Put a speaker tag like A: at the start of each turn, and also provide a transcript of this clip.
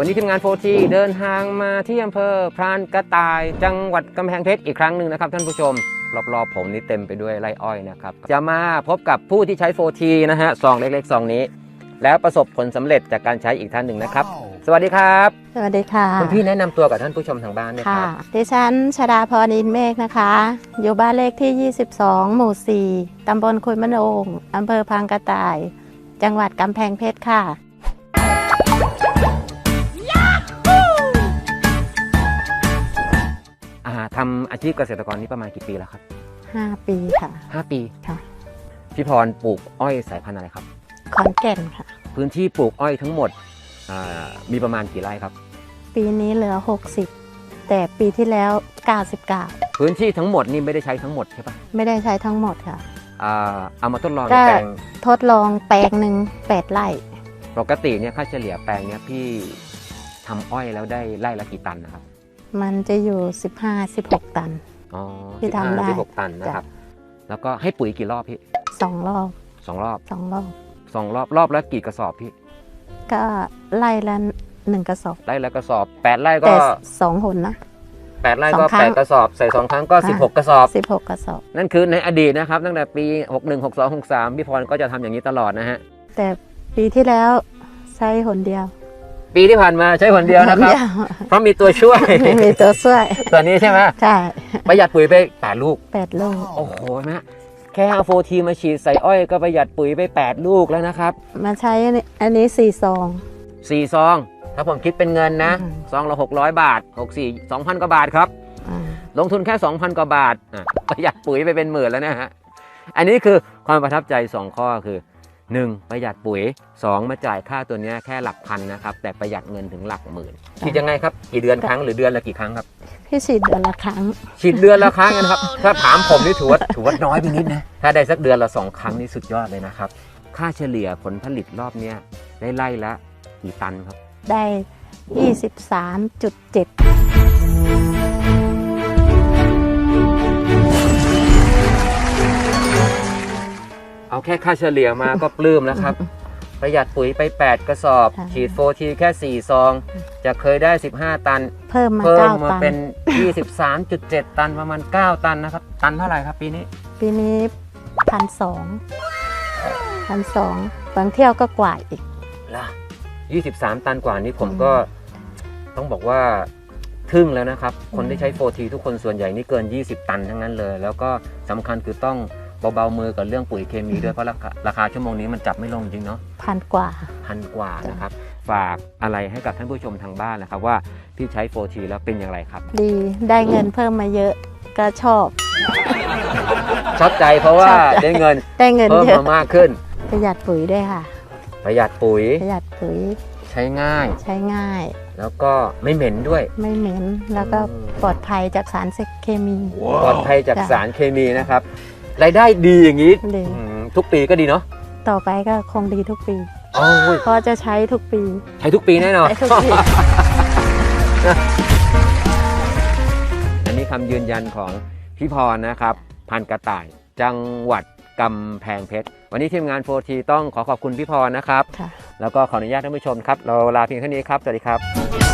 A: วันนี้ทีมงานโฟทีเดินทางมาที่อำเภอพรานกระต่ายจังหวัดกำแพงเพชรอีกครั้งหนึ่งนะครับท่านผู้ชม รอบๆผมนี่เต็มไปด้วยไร่อ้อยนะครับ จะมาพบกับผู้ที่ใช้โฟทีนะฮะซองเล็กๆซองนี้ แล้วประสบผลสำเร็จจากการใช้อีกท่านหนึ่งนะครับ สวัสดีครับ
B: สวัสดีค่ะ
A: คุณพี่แนะนำตัวกับท่านผู้ชมทางบ้านด้วยค
B: ค่ะ
A: รับ
B: ดิฉันชดาพรอินเมฆนะคะ อยู่บ้านเลขที่ 22 หมู่ 4 ตำบลคุยมะโนงอำเภอพังกระต่าย จังหวัดกำแพงเพชรค่ะ
A: ทำอาชีพเกษตรกรนี้ประมาณกี่ปีแล้วครับ
B: 5ปีค่ะ
A: 5 ปี
B: ค่ะ
A: พี่พรปลูกอ้อยสายพันธุ์อะไรครับ
B: ขอนแก่นค่ะ
A: พื้นที่ปลูกอ้อยทั้งหมดอ่ามีประมาณกี่ไร่ครับ
B: ปีนี้เหลือ 60 แต่ปีที่แล้ว 99
A: พื้นที่ทั้งหมดนี่ไม่ได้ใช้ทั้งหมดใช่ปะ
B: ไม่ได้ใช้ทั้งหมดค่ะ
A: อ่าเอามาทดลอง
B: ก็
A: ในแปลง
B: ทดลองแปลงหนึ่ง8ไร่
A: ปกติเนี่ยค่าเฉลี่ยแปลงเนี้ยพี่ทำอ้อยแล้วได้ไร่ละกี่ตันนะครับ
B: มันจะอยู่ 15-16 ตัน
A: อ๋อ
B: ที่ทำได้
A: สิบหกตันนะครับ แล้วก็ให้ปุ๋ยกี่รอบพี่
B: 2รอบ
A: สองรอบ
B: 2รอบ
A: สองรอบรอบละกี่กระสอบพี่
B: ก็ไร่ละหนึ่งกระสอบ
A: ไร่ละกระสอบแปดไร่ก็
B: แต่สองหนนะ
A: แปดไร่
B: ส
A: ก็
B: องครั้
A: แป
B: ง
A: ดกระสอบใส่สองครั้งก็สิบหกกระสอบ
B: สิบหกกระสอบ
A: นั่นคือในอดีตนะครับ ตั้งแต่ปี 61 62 63พี่พรก็จะทำอย่างนี้ตลอดนะฮะ
B: แต่ปีที่แล้วใช้หนเดียว
A: ปีที่ผ่านมาใช้คนเดียวนะครับ
B: หเดียว
A: เพราะมีตัวช่วย
B: ไม่มีตัวช่วย
A: ตัวนี้ใช่ไหม
B: ใช่
A: ประหยัดปุ๋ยไปแปดลูก
B: แปดลูก
A: โอ้โหเห็นไหมแค่เอาโฟทีมาฉีดใส่อ้อยก็ประหยัดปุ๋ยไป 8 ลูกแล้วนะครับ
B: มาใช้อันนี้อันนี้สี่ซอง
A: 4ซอง ถ้าผมคิดเป็นเงินนะ
B: อืม
A: ซองละ600บาท64 2,000กว่าบาทครับ
B: อ่า
A: ลงทุนแค่2,000กว่าบาทอะประหยัดปุ๋ยไปเป็นหมื่นแล้วนะฮะ อันนี้คือความประทับใจ2ข้อคือ 1. ประหยัดปุ๋ย 2. มาจ่ายค่าตัวนี้แค่หลักพันนะครับ แต่ประหยัดเงินถึงหลักหมื่นฉีดยังไงครับ กี่เดือนครั้งหรือเดือนละกี่ครั้งครับ
B: พี่ฉีดเดือนละครั้ง
A: ฉีดเดือนละครั้งนะครับ ถ้าถามผมนี่ถือว่าถือว่าน้อยไปนิดนะ ถ้าได้สักเดือนละสองครั้งนี่สุดยอดเลยนะครับ ค่าเฉลี่ยผลผลิตรอบนี้ได้ไล่ละกี่ตันครับ
B: ได้ 23.7 เจ็ด
A: เอาแค่ค่าเฉลี่ยมาก็ปลื้มแล้วครับ ประหยัดปุ๋ยไป 8 กระสอบฉีดโฟทีแค่ 4 ซอง จะเคยได้ 15 ตัน
B: เพิ่มมา
A: เพิ่ม
B: เก้า
A: มา
B: ตัน
A: เป็น 23.7 ตันประมาณ 9 ตันนะครับ ตันเท่าไหร่ครับปีนี้
B: ปีนี้พันสองพันสองบางเที่ยวก็กว่าอีก
A: ล่ะ 23 ตันกว่านี้ผมก็ต้องบอกว่าทึ่งแล้วนะครับ คนที่ใช้โฟทีทุกคนส่วนใหญ่นี่เกิน 20 ตันทั้งนั้นเลย แล้วก็สำคัญคือต้อง เบาๆมือกับเรื่องปุ๋ยเคมีด้วยเพราะราคาราคาชั่วโมงนี้มันจับไม่ลงจริงเนาะ
B: พันกว่า
A: พันกว่านะครับฝากอะไรให้กับท่านผู้ชมทางบ้านนะครับว่าพี่ใช้โฟทีแล้วเป็นอย่างไรครับ
B: ดีได้เงินเพิ่มมาเยอะก็ชอบ
A: ชอบใจเพราะว่า
B: ชอบใจ
A: ได้เงิน
B: ได้เงิน
A: เพิ่ม
B: เยอะ
A: มามากขึ้น
B: ประหยัดปุ๋ยด้วยค่ะ
A: ประหยัดปุ๋ย
B: ประหยัดปุ๋ย
A: ใช้ง่าย
B: ใช้ง่าย
A: แล้วก็ไม่เหม็นด้วย
B: ไม่เหม็นแล้วก็
A: อืม
B: ปลอดภัยจากสารเคมี
A: ปลอดภัยจาก
B: จ้ะ
A: สารเคมีนะครับ รายได้ดีอย่างนี้
B: ดี
A: อืมทุกปีก็ดีเนาะ
B: ต่อไปก็คงดีทุกปี
A: โอ้ย
B: เพราะจะใช้ทุกปี
A: ใช้ทุกปีแน่นอน
B: ใช้ทุกปี
A: อันนี้คำยืนยันของพี่พรนะครับ พันกระต่ายจังหวัดกำแพงเพชร วันนี้ทีมงานโฟทีต้องขอขอบคุณพี่พรนะครับ
B: ค่ะ
A: แล้วก็ขออนุญาตท่านผู้ชมครับ เราลาเพียงเท่านี้ครับ สวัสดีครับ